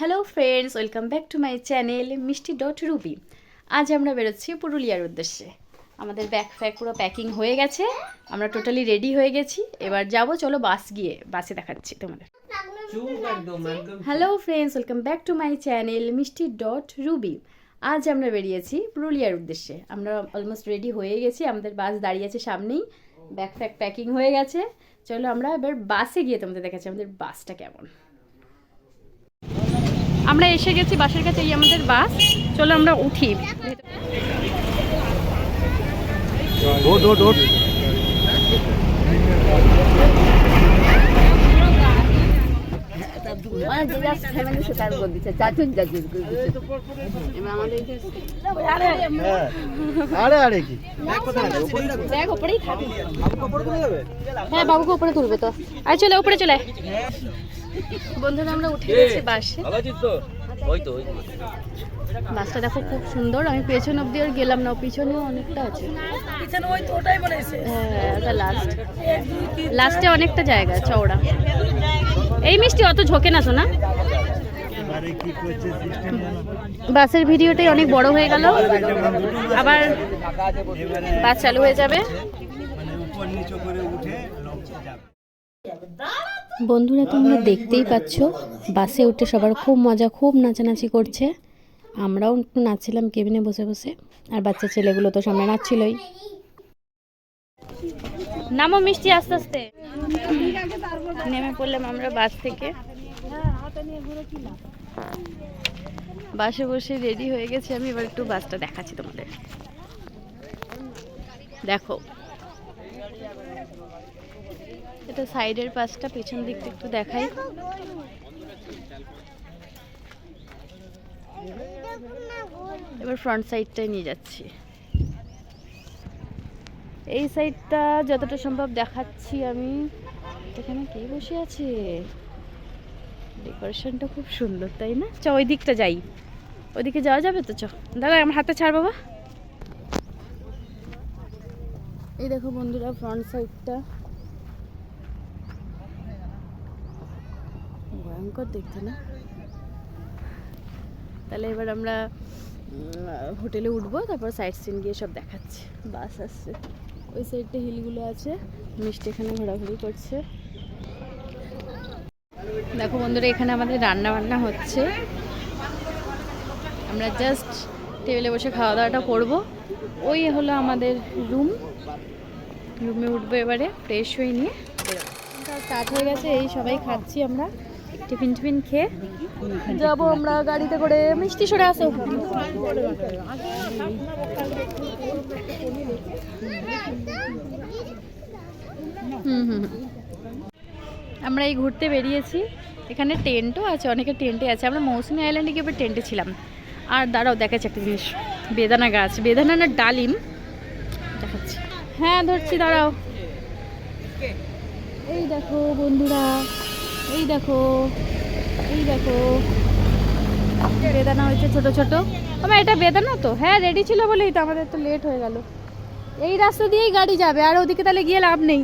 Hello friends welcome back to my channel Mishti dot Ruby আজ আমরা বেরোচ্ছি পুরুলিয়ার উদ্দেশ্যে। আমাদের ব্যাগ ফ্যাগ পুরো প্যাকিং হয়ে গেছে, আমরা টোটালি রেডি হয়ে গেছি। এবার যাব, চলো বাস গিয়ে বাসে দেখাচ্ছি তোমাদের। Hello friends welcome back to my channel Mishti dot Ruby আজ আমরা বেরিয়েছি পুরুলিয়ার উদ্দেশ্যে। আমরা অলমোস্ট রেডি হয়ে গেছি, আমাদের বাস দাঁড়িয়ে আছে সামনেই। ব্যাগ ফ্যাগ প্যাকিং হয়ে গেছে। চলো আমরা এবার বাসে গিয়ে তোমাদের দেখাচ্ছি, আমাদের বাসটা কেমন। আমরা এসে গেছি বাসের কাছে এই আমাদের বাস। চলো আমরা উঠি। হ্যাঁ বাবুকে উপরে তুলবে তো। আর চলে উপরে চলে। বন্ধুরা আমরা উঠে গেছি বাসে। বাসটা দেখো খুব সুন্দর আমি পেছন অব্দি আর গেলাম না পিছনেও অনেকটা আছে। হ্যাঁ লাস্ট লাস্টে অনেকটা জায়গা চওড়া। এই মিষ্টি অত ঝোঁকে না শোনা আরে কি করছে সিস্টেম জানো বাসের ভিডিওটাই অনেক বড় হয়ে গেল। আবার বাস চালু হয়ে যাবে। বন্ধুরা, তোমরা দেখতেই পাচ্ছ, বাসে উঠে সবার খুব মজা, খুব নাচানাচি করছে। আমরাও একটু নাচছিলাম কেবিনে বসে বসে, আর বাচ্চা ছেলেগুলো তো সামনে নাচছিলই। নামো মিষ্টি আস্তে আস্তে। নেমে পড়লাম আমরা বাস থেকে। বাসে বসে রেডি হয়ে গেছি আমি, এবার একটু বাসটা দেখাচ্ছি তোমাদের। দেখো। এটা সাইডের পাশটা, পেছন দিকটা একটু দেখাই। এবার ফ্রন্ট সাইডটাই নিয়ে যাচ্ছি। এই সাইডটা যতটা সম্ভব দেখাচ্ছি আমি। এখানে কে বসে আছে? ডেকোরেশনটা খুব সুন্দর, তাই না? চ, ওই দিকটা যাই। ওইদিকে যাওয়া যাবে তো? চ, দাদা, আমার হাতে ছাড় বাবা। এই দেখো বন্ধুরা ফ্রন্ট সাইডটা ভয়ঙ্কর দেখতে না? তাহলে এবার আমরা হোটেলে উঠবো, তারপর সাইড সিন গিয়ে সব দেখাচ্ছি। বাস আসছে। ওই সাইডটা হিলগুলো আছে। মিষ্টি এখানে ঘোরাঘুরি করছে। দেখো বন্ধুরা, এখানে আমাদের রান্না বান্না হচ্ছে। আমরা জাস্ট টেবিলে বসে খাওয়া দাওয়াটা করব। ওই হলো আমাদের রুম রুমে উঠবো এবারে ফ্রেশ হয়ে নিয়ে। স্টার্ট হয়ে গেছে, এই সবাই খাচ্ছি আমরা। টিফিন টিফিন খেয়ে যাব আমরা গাড়িতে করে মিষ্টি সরে আসো। হুম হুম। আমরা এই ঘুরতে বেরিয়েছি। এখানে টেন্টও আছে অনেকে টেন্টে আছে। আমরা মৌসুমি আইল্যান্ডে গিয়ে টেন্টে ছিলাম। আর দাঁড়াও দেখাচ্ছি একটা জিনিস। বেদানা গাছ বেদানা না ডালিম। দেখাচ্ছি। হ্যাঁ ধরছি দাঁড়াও। এই দেখো বন্ধুরা। এই দেখো এই দেখো। বেদানা হয়েছে ছোট ছোট। আমার এটা বেদানা তো? হ্যাঁ রেডি ছিল বলেই তো আমাদের তো লেট হয়ে গেল। এই রাস্তা দিয়েই গাড়ি যাবে আর ওদিকে তাহলে গিয়ে লাভ নেই।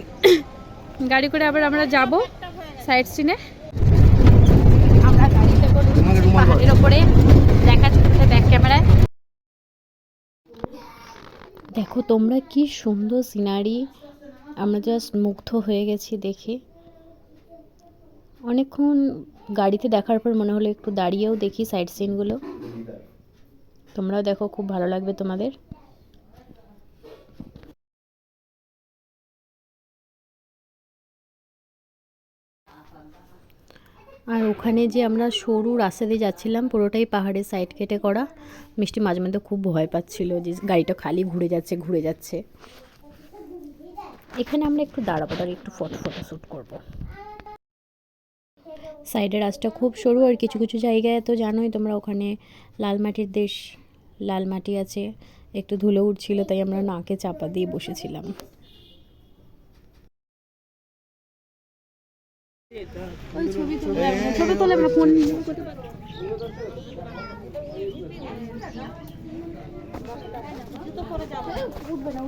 গাড়ি করে আবার আমরা যাব সাইড সিনে আমরা গাড়িতে করে। পাহাড়ের ওপরে। দেখাচ্ছে ব্যাক ক্যামেরায় দেখো তোমরা কি সুন্দর সিনারি আমরা জাস্ট মুগ্ধ হয়ে গেছি দেখে। অনেকক্ষণ গাড়িতে দেখার পর মনে হলো একটু দাঁড়িয়েও দেখি সাইড সিনগুলো তোমরাও দেখো, খুব ভালো লাগবে তোমাদের। আর ওখানে যে আমরা সরু রাস্তা দিয়ে যাচ্ছিলাম, পুরোটাই পাহাড়ের সাইড কেটে করা। মিষ্টি মাঝে মধ্যে খুব ভয় পাচ্ছিল যে গাড়িটা খালি ঘুরে যাচ্ছে ঘুরে যাচ্ছে। এখানে আমরা একটু দাঁড়াবো দাঁড়িয়ে একটু ফটো ফটো শ্যুট করব। সাইডের রাস্তা খুব সরু আর কিছু কিছু জায়গায় তো জানোই তোমরা ওখানে লাল মাটির দেশ, লাল মাটি আছে, একটু ধুলো উঠছিল তাই আমরা নাকে চাপা দিয়ে বসেছিলাম ছবি ফোন উঠবে না?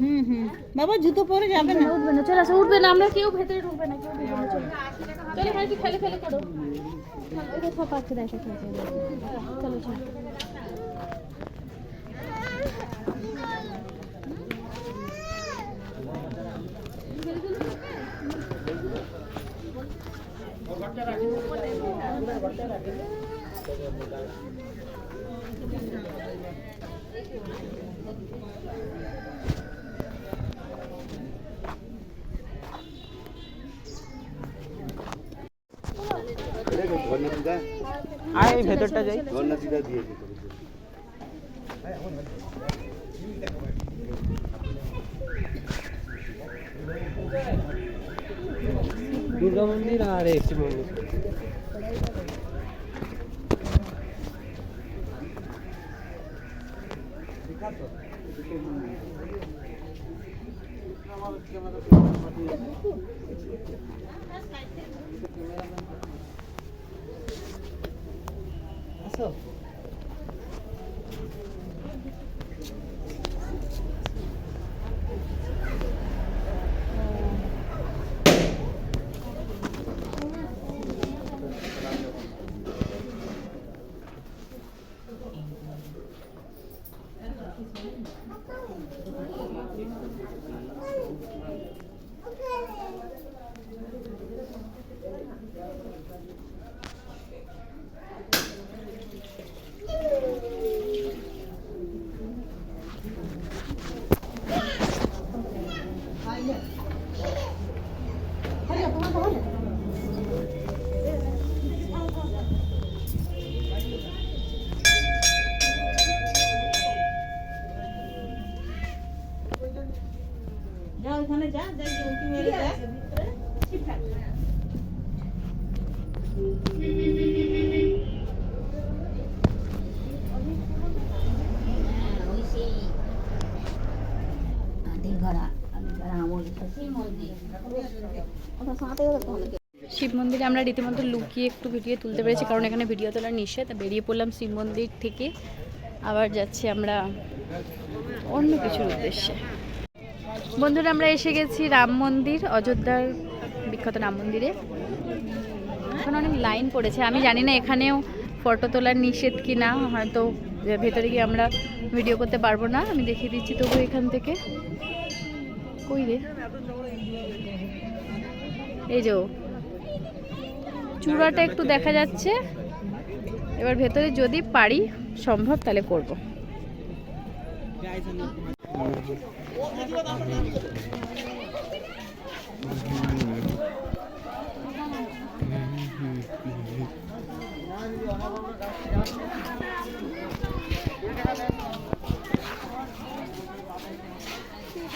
হুম হুম। বাবা জুতো পরে যাবে না? উঠবে না চলে আসো উঠবে না আমরা কেউ ভেতরে ঢুকবে না কেউ ঢুকবে না চলো। চলো একটু ফেলে ফেলে করো। ওই দেখো পাচ্ছে দেখো খেলছে চলো। চলো আয় এই ভেতরটা যাই দুর্গা মন্দির আর এসি মন্দির যা ওখানে যা যা উঁকি মেরে যা শিব মন্দিরে আমরা রীতিমতো লুকিয়ে একটু ভিডিও তুলতে পেরেছি, কারণ এখানে ভিডিও তোলা নিষেধ। বেরিয়ে পড়লাম শিব মন্দির থেকে, আবার যাচ্ছি আমরা অন্য কিছুর উদ্দেশ্যে। বন্ধুরা, আমরা এসে গেছি রাম মন্দির, অযোধ্যার বিখ্যাত রাম মন্দিরে। এখন অনেক লাইন পড়েছে, আমি জানি না এখানেও ফটো তোলার নিষেধ কি না হয়তো ভেতরে গিয়ে আমরা ভিডিও করতে পারব না, আমি দেখিয়ে দিচ্ছি তবু এখান থেকে। কই রে? এই যে চূড়াটা একটু দেখা যাচ্ছে। এবার ভেতরে যদি পারি সম্ভব তাহলে করব।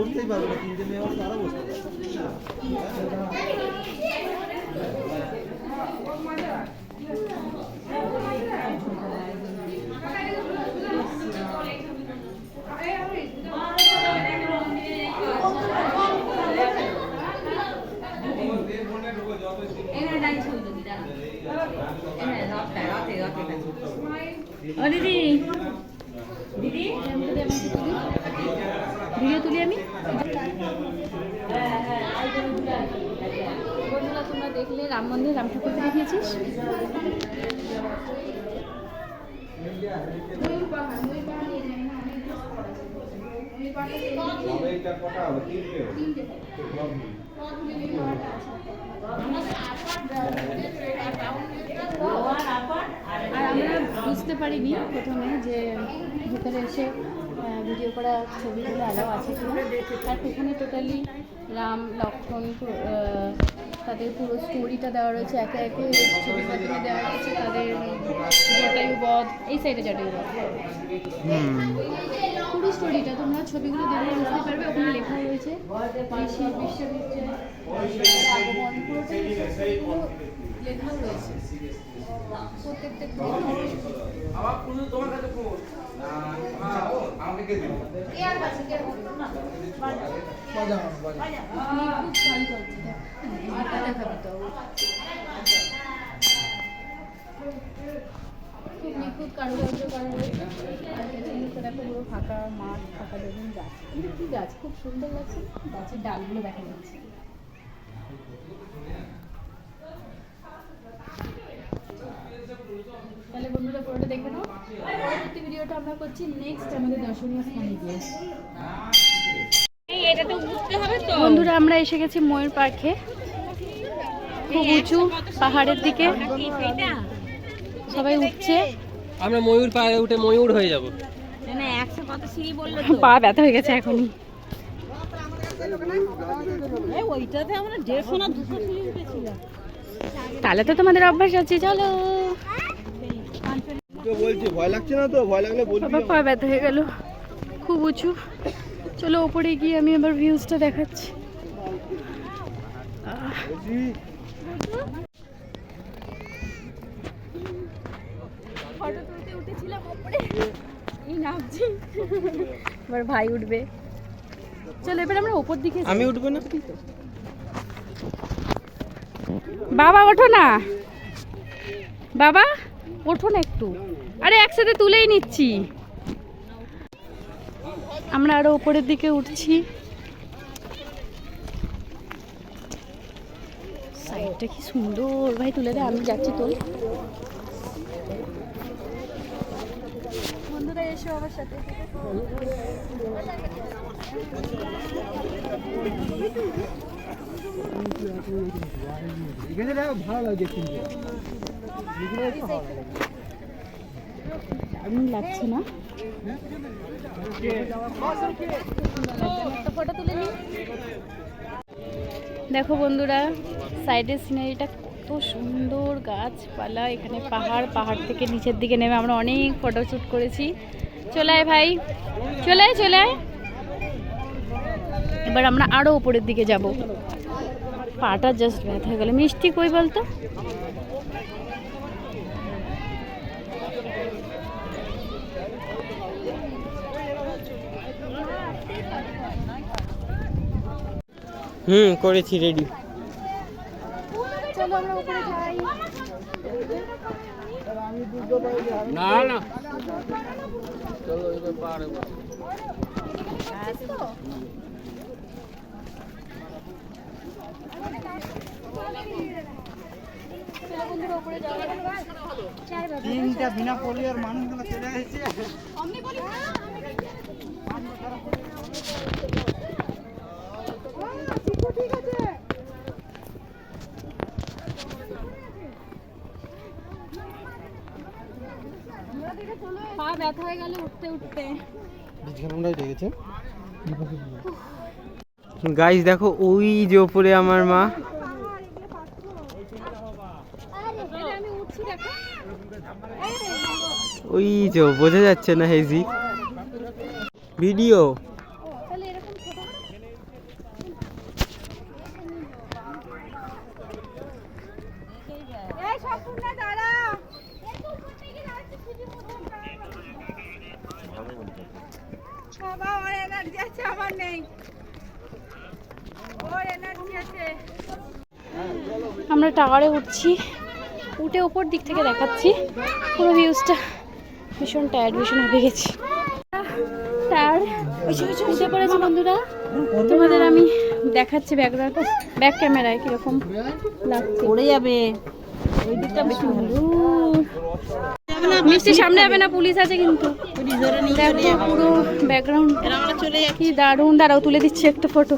বুঝতেই পারবে না তিনটে মেয়ে হলে তারা পারবে ও দিদি। দিদি আমি বন্ধুরা তোমরা দেখলে রাম মন্দির রাম ঠাকুরকে দেখিয়েছিস আর আমরা বুঝতে পারিনি প্রথমে যে ভিতরে এসে ভিডিও করা ছবিগুলো অ্যালাউ আছে কিনা আর এখানে টোটালি রাম লক্ষণ তাদের পুরো স্টোরিটা দেওয়া রয়েছে একে একে ছবির মাধ্যমে দেওয়া রয়েছে তাদের জটায়ুবধ এই সাইডে জটায়ুবধ পুরো স্টোরিটা তোমরা ছবিগুলো দেখে বুঝতে পারবে ওখানে লেখা রয়েছে ঋষি বিশ্ববিদ্যালয় আগমন পুরোটাই লেখাও রয়েছে প্রত্যেকটা খুব নিখুঁত কারুকার্য করা রয়েছে আর পেছনে তো পুরো ফাঁকা মাঠ ফাঁকা বেগুন গাছ। কিন্তু কি গাছ? খুব সুন্দর লাগছে। গাছের ডালগুলো দেখা যাচ্ছে। বন্ধুরা পুরোটা দেখে নাও। পরবর্তী ভিডিওটা আমরা করছি নেক্সট আমাদের দর্শনীয় স্থানে গিয়ে। বন্ধুরা আমরা এসে গেছি ময়ূর পার্কে। খুব উঁচু পাহাড়ের দিকে। সবাই উঠছে। আমরা ময়ূর পায়ে উঠে ময়ূর হয়ে যাব। পা ব্যথা হয়ে গেছে এখনই। এই ওইটাতে আমরা দেড়শো না দুশো সিঁড়ি উঠেছিলাম। তাহলে তো তোমাদের অভ্যাস আছে চলো। ভয় লাগছে না তো? ভয় লাগলে বাবা পা ব্যথা হয়ে গেল। খুব উঁচু। চলো ওপরে গিয়ে আমি আবার ভিউজটা দেখাচ্ছি। ফটো তুলতে উঠেছিলাম ওপরে। এই নামছি। এবার ভাই উঠবে। চলো এবার আমরা ওপর দিকে যাই। আমি উঠবো না? বাবা ওঠো না। বাবা ওঠো না একটু। আরে একসাথে তুলেই নিচ্ছি। আমরা আরও উপরের দিকে উঠছি। সাইডটা কি সুন্দর। ভাই, তুলে দে, আমি যাচ্ছি তোল বন্ধুরা, এসো আমার সাথে। দারুণ লাগছে না ফটো তুলে দেখো বন্ধুরা, সাইডের সিনারিটা কত সুন্দর গাছপালা। এখানে পাহাড় পাহাড় থেকে নিচের দিকে নেমে আমরা অনেক ফটো শ্যুট করেছি। চলে আয় ভাই, চলে আয় চলে আয়। এবার আমরা আরও উপরের দিকে যাব। পাটা জাস্ট ব্যথা হয়ে গেল। মিষ্টি কই বলতো? হুম করেছি রেডি চলো আমরা উপরে যাই না না তিনটা বিনা পোলিওর মানুষগুলো চলে এসেছে পা ব্যথা হয়ে গেল গাইস দেখো ওই যে ওপরে আমার মা। ওই যে বোঝা যাচ্ছে না হেজি। ভিডিও তাহলে এরকম ছোট আমরা টাওয়ারে উঠছি। উঠে উপর দিক থেকে দেখাচ্ছি। পুরো ভিউজটা ভীষণ টায়ার্ড ভীষণ হেঁপে গেছি। টায়ার্ড উঠে পড়েছি বন্ধুরা? তোমাদের আমি দেখাচ্ছি ব্যাকগ্রাউন্ড ব্যাক ক্যামেরায় কীরকম লাগছে। পড়ে যাবে। ওই দিকটা বেশি ভালো। মিষ্টি সামনে যাবে না পুলিশ আছে কিন্তু। দেখো পুরো ব্যাকগ্রাউন্ড কি দারুণ। দাঁড়াও তুলে দিচ্ছি একটা ফটো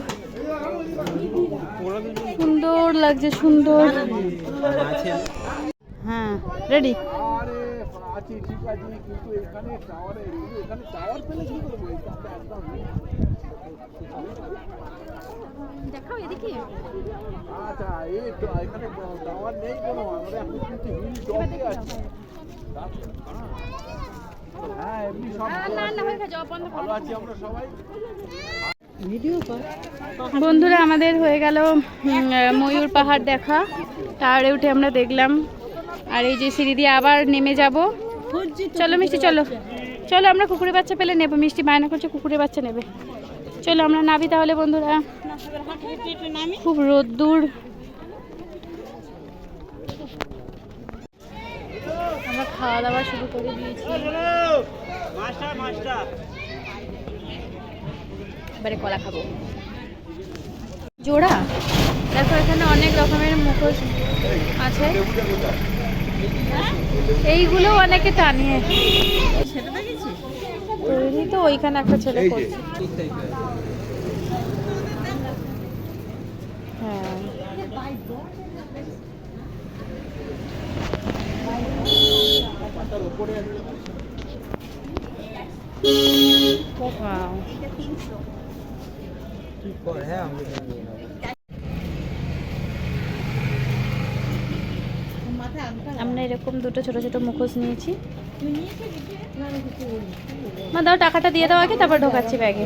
লাগছে সুন্দর। হ্যাঁ রেডি আছি কিন্তু এখানে টাওয়ারে এখানে টাওয়ার পেলে কি করব? এখানে একদম নেই। দেখাও এদিকে। আচ্ছা এই তো এখানে টাওয়ার নেই কোনো আমরা এখন কিন্তু হিল আছি। হ্যাঁ এমনি সব না না হয়ে গেছে বন্ধ ভালো আছি আমরা সবাই। বন্ধুরা, আমাদের হয়ে গেল ময়ূর পাহাড় দেখা। টাওয়ারে উঠে আমরা দেখলাম। আর এই যে সিঁড়ি দিয়ে আবার নেমে যাব। চলো, মিষ্টি, চলো। চলো, আমরা কুকুরের বাচ্চা পেলে নেব। মিষ্টি বায়না করছে, কুকুরের বাচ্চা নেবে। চলো, আমরা নাবি তাহলে, বন্ধুরা। খুব রোদ্দুর আমরা খাওয়া দাওয়া শুরু করে দিয়েছি। এবারে কলা খাব। জোড়া? দেখো এখানে অনেক রকমের মুখোশ আছে। এইগুলো অনেকে টানিয়ে। তৈরি তো ওইখানে একটা ছেলে করছে। হ্যাঁ। Wow. হ্যাঁ আমরা এরকম দুটো ছোট ছোট মুখোশ নিয়েছি। মা, দাও টাকাটা দিয়ে দাও আগে, তারপর ঢোকাচ্ছি ব্যাগে।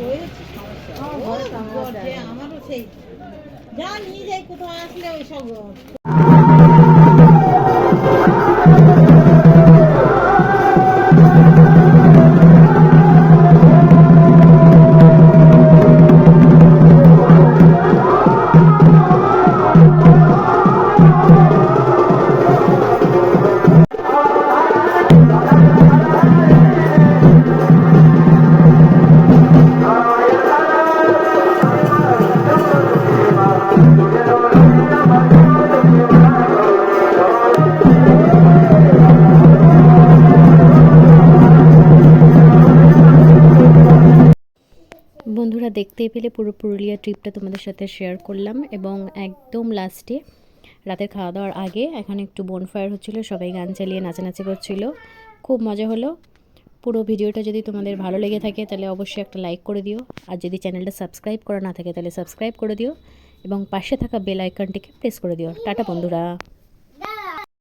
যা নিয়ে যাই, কোথাও আসলে ওই দেখতেই পেলে পুরো পুরুলিয়া ট্রিপটা তোমাদের সাথে শেয়ার করলাম এবং একদম লাস্টে রাতের খাওয়া দাওয়ার আগে এখানে একটু বনফায়ার হচ্ছিল, সবাই গান চালিয়ে নাচানাচি করছিল। খুব মজা হলো। পুরো ভিডিওটা যদি তোমাদের ভালো লেগে থাকে তাহলে অবশ্যই একটা লাইক করে দিও। আর যদি চ্যানেলটা সাবস্ক্রাইব করা না থাকে তাহলে সাবস্ক্রাইব করে দিও এবং পাশে থাকা বেল আইকনটিকে প্রেস করে দিও। টাটা, বন্ধুরা।